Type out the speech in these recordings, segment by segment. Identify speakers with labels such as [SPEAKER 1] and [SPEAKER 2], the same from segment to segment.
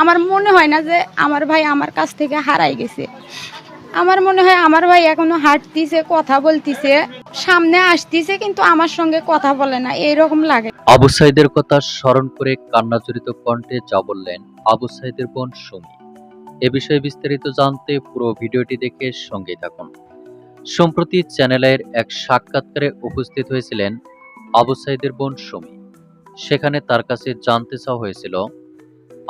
[SPEAKER 1] আমার মনে হয় না যে আমার ভাই আমার কাছ থেকে হারাই গেছে। আমার মনে হয় আমার ভাই এখনও হাঁটতিছে, কথা বলতিছে, সামনে আসতিছে কিন্তু আমার সঙ্গে কথা বলে না এইরকম লাগে।
[SPEAKER 2] আবু সাইদের কথা স্মরণ করে কান্নাজড়িত কণ্ঠে যা বললেন আবু সাইদের বোন সুমি। এ বিষয়ে বিস্তারিত জানতে পুরো ভিডিওটি দেখে সঙ্গে থাকুন। সম্প্রতি চ্যানেলের এক সাক্ষাৎকারে উপস্থিত হয়েছিলেন আবু সাইদের বোন সুমি। সেখানে তার কাছে জানতে চাওয়া হয়েছিল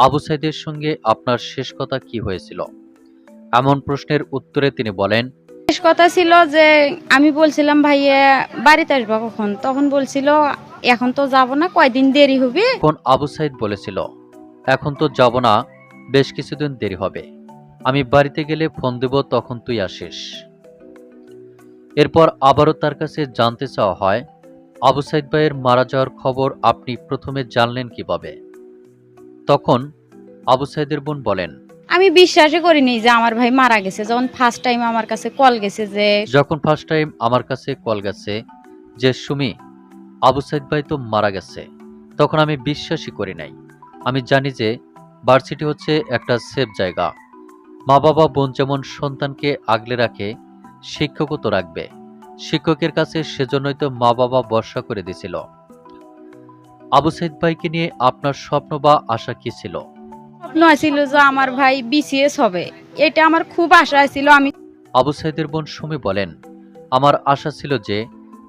[SPEAKER 2] আবু সাইদের সঙ্গে আপনার শেষ কথা কি হয়েছিল? এমন প্রশ্নের উত্তরে তিনি বলেন
[SPEAKER 1] শেষ কথা ছিল যে আমি বলছিলাম ভাইয়া বাড়িতে আসব কখন? তখন বলছিল এখন তো যাব না কয়দিন দেরি হবে?
[SPEAKER 2] তখন আবু সাইদ বলেছিল এখন তো যাব না বেশ কিছুদিন দেরি হবে। আমি বাড়িতে গেলে ফোন দেব তখন তুই আসিস। এরপর আবারও তার কাছে জানতে চাওয়া হয় আবু সাইদ ভাইয়ের মারা যাওয়ার খবর আপনি প্রথমে জানলেন কীভাবে? তখন আবু সাইদের বোন বলেন
[SPEAKER 1] আমি বিশ্বাসই করিনি যে আমার ভাই মারা গেছে। যখন ফার্স্ট টাইম আমার কাছে কল গেছে যে
[SPEAKER 2] যখন ফার্স্ট টাইম আমার কাছে কল গেছে যে সুমি আবু সাইদ ভাই তো মারা গেছে। তখন আমি বিশ্বাসই করি নাই। আমি জানি যে ভার্সিটি হচ্ছে একটা সেফ জায়গা। মা বাবা বোন যেমন সন্তানকে আগলে রাখে শিক্ষকও তো রাখবে। শিক্ষকের কাছে সেজন্যই তো মা বাবা বর্ষা করে দিছিল আবু সাইদ ভাইকে নিয়ে আপনার স্বপ্ন বা আশা কি ছিল?
[SPEAKER 1] স্বপ্ন ছিল যে আমার ভাই বিসিএস হবে। এটা আমার খুব আশা ছিল আমি
[SPEAKER 2] আবু সাইদের বোন সুমি বলেন আমার আশা ছিল যে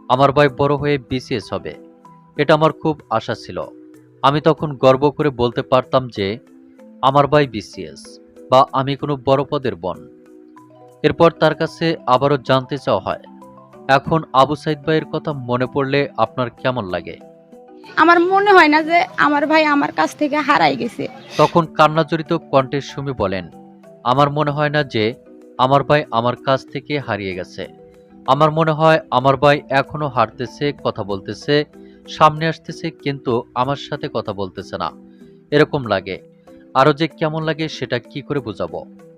[SPEAKER 2] আমার ভাই বড় হয়ে বিসিএস হবে। এটা আমার খুব আশা ছিল। আমি তখন গর্ব করে বলতে পারতাম যে আমার ভাই বিসিএস বা আমি কোনো বড় পদের বোন। এরপর তার কাছে আবারও জানতে চাওয়া হয় এখন আবু সাইদ ভাইয়ের কথা মনে পড়লে আপনার কেমন লাগে?
[SPEAKER 1] আমার মনে হয় না যে আমার ভাই আমার কাছ থেকে হারাই গেছে।
[SPEAKER 2] তখন কান্নাজড়িত কণ্ঠে সুমি বলেন, আমার মনে হয় না যে আমার ভাই আমার কাছ থেকে হারিয়ে গেছে। আমার মনে হয় আমার ভাই এখনও হারতেছে, কথা বলতেছে, সামনে আসতেছে, কিন্তু আমার সাথে কথা বলতেছে না। এরকম লাগে। আরও যে কেমন লাগে সেটা কি করে বোঝাবো?